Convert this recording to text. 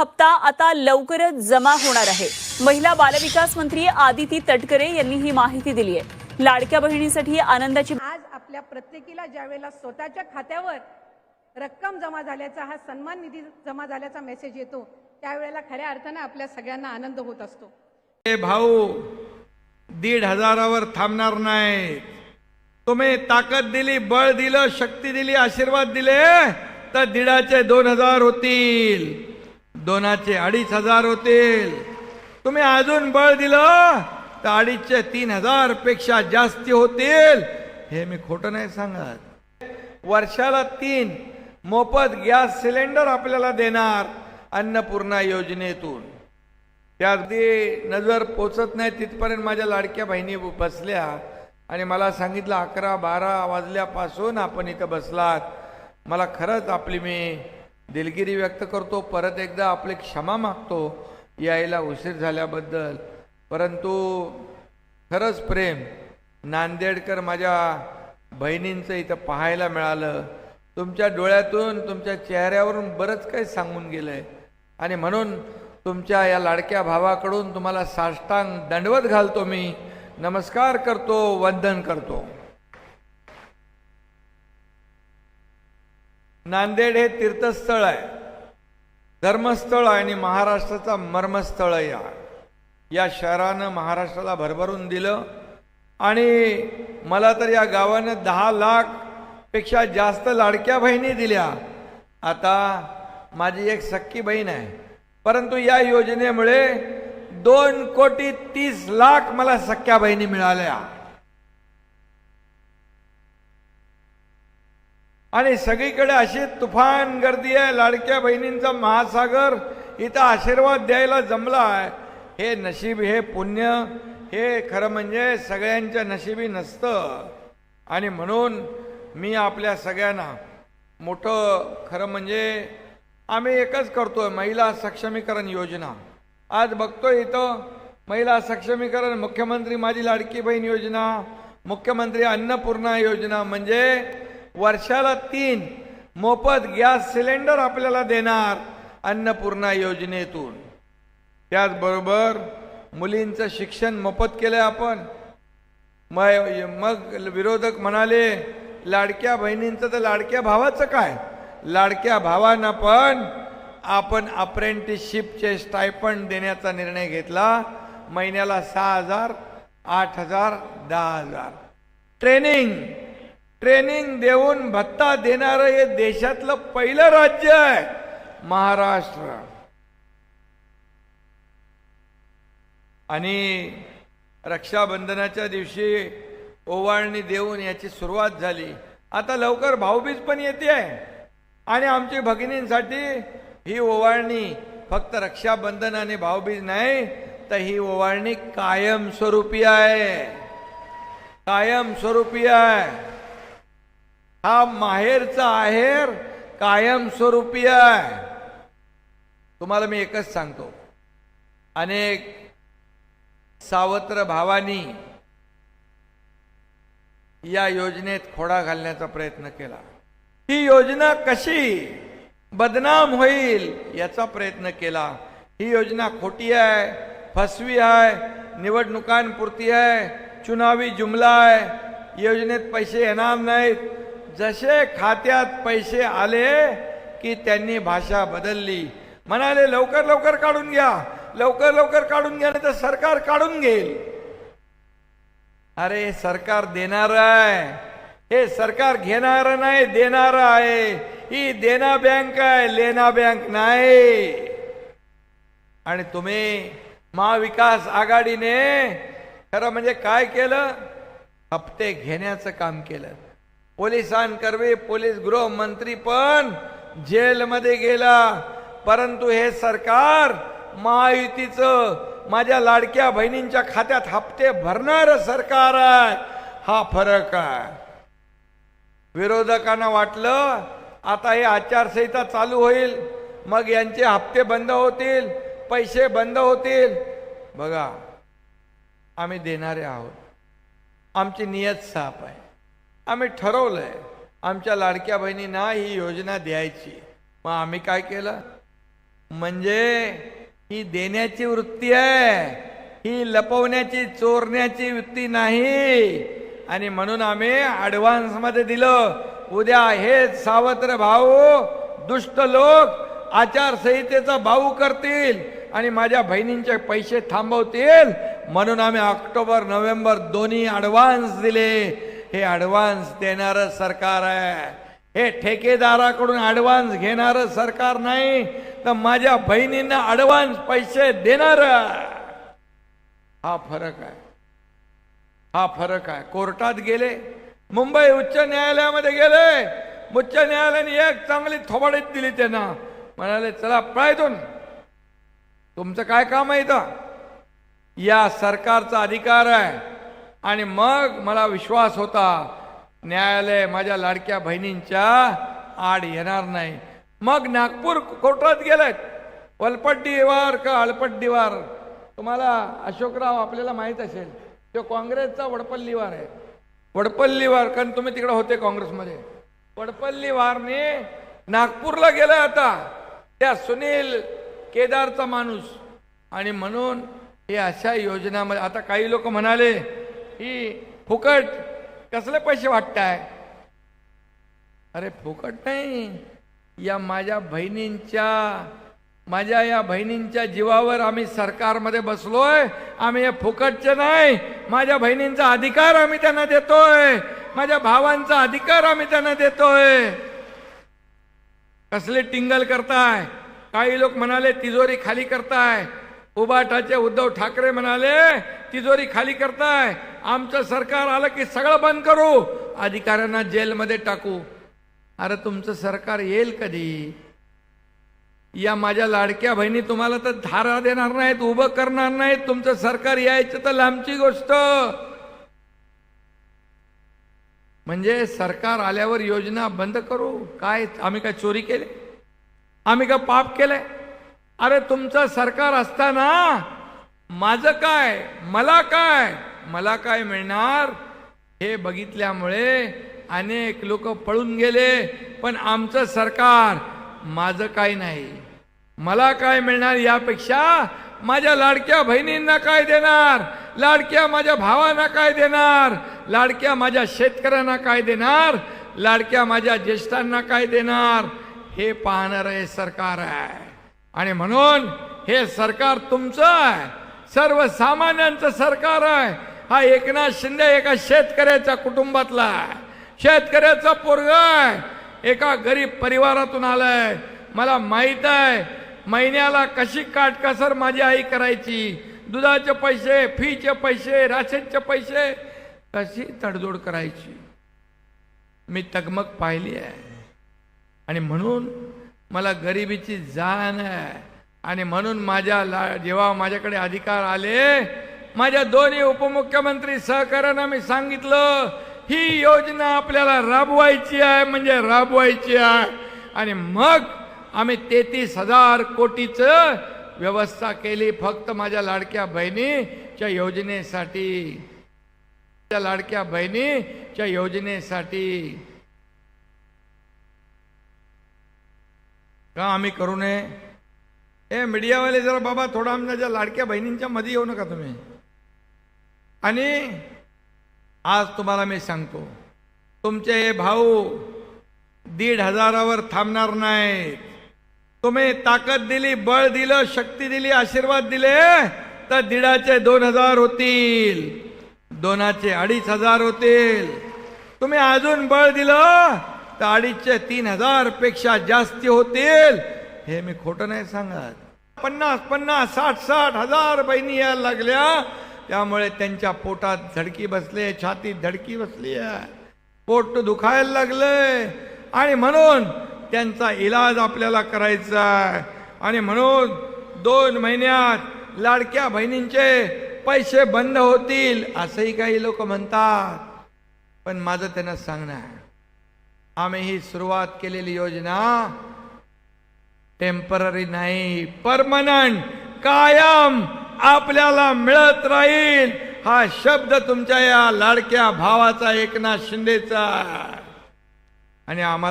हप्ता आता लवकरच जमा होणार आहे. महिला बालविकास मंत्री आदिती तटकरे यांनी ही माहिती दिली आहे. लाडक्या बहिणीसाठी आनंदाची आज आपल्या प्रत्येकीला ज्यावेळेला स्वतःच्या खात्यावर रक्कम जमा झाल्याचा हा सन्मान निधी जमा झाल्याचा मेसेज येतो त्यावेळेला खऱ्या अर्थानं आपल्या सगळ्यांना आनंद होत असतो. हे भाऊ दीड हजारावर थांबणार नाही तुम्ही ताकद दिली बळ दिलं शक्ती दिली आशीर्वाद दिले तर दीडाचे दोन हजार होतील. दोनाचे अडीच हजार होतील तुम्ही अजून बळ दिलं तर अडीचचे तीन हजारपेक्षा जास्ती होतील. हे मी खोटं नाही सांगत. वर्षाला तीन मोफत गॅस सिलेंडर आपल्याला देणार अन्नपूर्णा योजनेतून. त्या अगदी नजर पोचत नाही तिथपर्यंत माझ्या लाडक्या बहिणी बसल्या आणि मला सांगितलं अकरा बारा वाजल्यापासून आपण इथं बसलात. मला खरंच आपली मी दिलगिरी व्यक्त करतो परत एकदा आपली क्षमा मागतो यायला उशीर झाल्याबद्दल. परंतु खरंच प्रेम नांदेडकर माझ्या बहिणींचं इथं पाहायला मिळालं. तुमच्या डोळ्यातून तुमच्या चेहऱ्यावरून बरंच काही सांगून गेलंय. आणि म्हणून तुमच्या या लाडक्या भावाकडून तुम्हाला साष्टांग दंडवत घालतो मी. नमस्कार करतो वंदन करतो. नांदेड हे तीर्थस्थळ आहे. धर्मस्थळ आहे आणि महाराष्ट्राचा मर्मस्थळ आहे. या या शहरानं महाराष्ट्राला भरभरून दिलं आणि मला तर या गावानं दहा लाखपेक्षा जास्त लाडक्या बहिणी दिल्या. आता माझी एक सक्की बहीण आहे. परंतु या योजनेमुळे दोन कोटी तीस लाख मला सख्या बहिणी मिळाल्या. आणि सगळीकडे अशी तुफान गर्दी आहे. लाडक्या बहिणींचा महासागर इथं आशीर्वाद द्यायला जमला आहे. हे नशीब हे पुण्य हे खरं म्हणजे सगळ्यांच्या नशिबी नसतं. आणि म्हणून मी आपल्या सगळ्यांना मोठं खरं म्हणजे आम्ही एकच करतोय महिला सक्षमीकरण योजना. आज बघतोय इथं महिला सक्षमीकरण मुख्यमंत्री माझी लाडकी बहीण योजना मुख्यमंत्री अन्नपूर्णा योजना. म्हणजे वर्षाला तीन मोफत गॅस सिलेंडर आपल्याला देणार अन्नपूर्णा योजनेतून. त्याचबरोबर मुलींचं शिक्षण मोफत केलं आपण. मग मग विरोधक म्हणाले लाडक्या बहिणींचं तर लाडक्या भावाचं काय? लाडक्या भावांना पण आपण अप्रेंटिसशिपचे स्टायपंड देण्याचा निर्णय घेतला. महिन्याला सहा हजार आठ हजार दहा हजार. ट्रेनिंग ट्रेनिंग देऊन भत्ता देणारं हे देशातलं पहिलं राज्य आहे महाराष्ट्र. आणि रक्षाबंधनाच्या दिवशी ओवाळणी देऊन याची सुरुवात झाली. आता लवकर भाऊबीज पण येते आहे. आणि आमची भगिनींसाठी ही ओवाळणी फक्त रक्षाबंधन आणि भाऊबीज नाही तर ही ओवाळणी कायमस्वरूपी आहे. कायमस्वरूपी आहे. हा माहेरचा आहेर कायमस्वरूपी आहे. तुम्हाला मी एकच सांगतो. अनेक सावत्र भावानी या योजनेत खोडा घालण्याचा प्रयत्न केला. ही योजना कशी बदनाम होईल याचा प्रयत्न केला. ही योजना खोटी आहे फसवी आहे निवडणुकांपुरती आहे चुनावी जुमला आहे. योजनेत पैसे येणार नाहीत. जसे खात्यात पैसे आले की त्यांनी भाषा बदलली. म्हणाले लवकर लवकर काढून घ्या. लवकर लवकर काढून घ्या नाही तर सरकार काढून घेईल. अरे सरकार देणार आहे. हे सरकार घेणार नाही देणार आहे. ही देना बँक आहे लेना बँक नाही. आणि तुम्ही महाविकास आघाडीने खरं म्हणजे काय केलं? हप्ते घेण्याचं काम केलं. पोलिसांकरवी पोलीस गृहमंत्री पण जेलमध्ये गेला. परंतु हे सरकार महायुतीचं माझ्या लाडक्या बहिणींच्या खात्यात हप्ते भरणार सरकार आहे. हा फरक आहे. विरोधकांना वाटलं आता हे आचारसंहिता चालू होईल. मग यांचे हप्ते बंद होतील पैसे बंद होतील. बघा आम्ही देणारे आहोत. आमची नियत साफ आहे. आम्ही ठरवलंय आमच्या लाडक्या बहिणींना ही योजना द्यायची. मग आम्ही काय केलं? म्हणजे ही देण्याची वृत्ती आहे ही लपवण्याची चोरण्याची वृत्ती नाही. आणि म्हणून आम्ही ऍडव्हान्समध्ये दिलं उद्या हेच सावत्र भाऊ दुष्ट लोक आचारसंहितेचा भाऊ करतील आणि माझ्या बहिणींचे पैसे थांबवतील. म्हणून आम्ही ऑक्टोबर नोव्हेंबर दोन्ही ऍडव्हान्स दिले. हे ॲडव्हान्स देणारं सरकार आहे. हे ठेकेदाराकडून ॲडव्हान्स घेणारं सरकार नाही तर माझ्या बहिणींना ऍडव्हान्स पैसे देणार. हा फरक आहे. हा फरक आहे. कोर्टात गेले मुंबई उच्च न्यायालयामध्ये गेले. उच्च न्यायालयाने एक चांगली थोबाडीत दिली त्यांना. म्हणाले चला पळायतून. तुमचं काय काम आहे इथं? या सरकारचा अधिकार आहे. आणि मग मला विश्वास होता न्यायालय माझ्या लाडक्या बहिणींच्या आड येणार नाही. मग नागपूर कोर्टात गेलेत. वलपट्टीवार का अलपट्टीवार तुम्हाला अशोकराव आपल्याला माहीत असेल तो काँग्रेसचा वडपल्लीवार आहे. वडपल्लीवार कारण तुम्ही तिकडे होते काँग्रेसमध्ये. वडपल्लीवारने नागपूरला गेला आता. त्या सुनील केदारचा माणूस. आणि म्हणून हे अशा योजनामध्ये आता काही लोक म्हणाले ही फुकट कसले पैसे वाटताय? अरे फुकट नाही. या माझ्या बहिणींच्या माझ्या या बहिणींच्या जीवावर आम्ही सरकारमध्ये बसलोय. आम्ही हे फुकटचे नाही. माझ्या बहिणींचा अधिकार आम्ही त्यांना देतोय. माझ्या भावांचा अधिकार आम्ही त्यांना देतोय. कसले टिंगल करताय? काही लोक म्हणाले तिजोरी खाली करताय. उबाटाचे उद्धव ठाकरे म्हणाले तिजोरी खाली करताय. आमचं सरकार आलं की सगळं बंद करू. अधिकाऱ्यांना जेलमध्ये टाकू. अरे तुमचं सरकार येईल कधी? या माझ्या लाडक्या बहिणी तुम्हाला तर धारा देणार नाहीत उभं करणार नाहीत. तुमचं सरकार यायचं तर लांबची गोष्ट. म्हणजे सरकार आल्यावर योजना बंद करू? काय? आम्ही काय चोरी केले? आम्ही का पाप केलंय? अरे तुमचं सरकार असताना माझं काय? मला काय? मला काय मिळणार? हे बघितल्यामुळे अनेक लोक पळून गेले पण आमचं सरकार माझं काय नाही. मला काय मिळणार यापेक्षा माझ्या लाडक्या बहिणींना काय देणार? लाडक्या माझ्या भावांना काय देणार? लाडक्या माझ्या शेतकऱ्यांना काय देणार? लाडक्या माझ्या ज्येष्ठांना काय देणार? हे पाहणार हे सरकार आहे. आणि म्हणून हे सरकार तुमचं आहे. सर्वसामान्यांचं सरकार आहे. हा एकनाथ शिंदे एका शेतकऱ्याच्या कुटुंबातला आहे. शेतकऱ्याचा पोरग आहे. एका गरीब परिवारातून आलाय. मला माहीत आहे महिन्याला कशी काटकसर माझी आई करायची? दुधाचे पैसे फीचे पैसे राशनचे पैसे कशी तडजोड करायची? मी तगमग पाहिली आहे. आणि म्हणून मला गरिबीची जाण आहे. आणि म्हणून माझ्या ला जेव्हा माझ्याकडे अधिकार आले माझ्या दोन्ही उपमुख्यमंत्री सहकार्यानं मी सांगितलं ही योजना आपल्याला राबवायची आहे म्हणजे राबवायची आहे. आणि मग आम्ही तेहतीस हजार कोटीचं व्यवस्था केली फक्त माझ्या लाडक्या बहिणीच्या योजनेसाठी. त्या लाडक्या बहिणीच्या योजनेसाठी. का आम्ही करू नये? ए मीडियावाले जरा बाबा थोडा आमच्या ज्या लाडक्या बहिणींच्या मध्ये येऊ नका तुम्ही. आणि आज तुम्हाला मी सांगतो तुमचे हे भाऊ दीड हजारावर थांबणार नाहीत. तुम्ही ताकद दिली बळ दिलं शक्ती दिली आशीर्वाद दिले तर दीडाचे दोन हजार होतील. दोनाचे अडीच हजार होतील. तुम्ही अजून बळ दिलं तर अडीचशे तीन हजारपेक्षा जास्ती होतील. हे मी खोटं नाही सांगत. पन्नास पन्नास साठ साठ हजार बहिणी यायला लागल्या. त्यामुळे त्यांच्या पोटात धडकी बसले छातीत धडकी बसली आहे. पोट दुखायला लागलंय आणि म्हणून त्यांचा इलाज आपल्याला करायचा आहे. आणि म्हणून दोन महिन्यात लाडक्या बहिणींचे पैसे बंद होतील असंही काही लोक म्हणतात. पण माझं त्यांना सांगणं आहे. आम्ही ही सुरुवात केलेली योजना टेंपररी नाही परमनंट कायम आपल्याला मिळत राहील. हा शब्द तुमच्या या लाडक्या भावाचा एकनाथ शिंदेचा आणि आम्हाला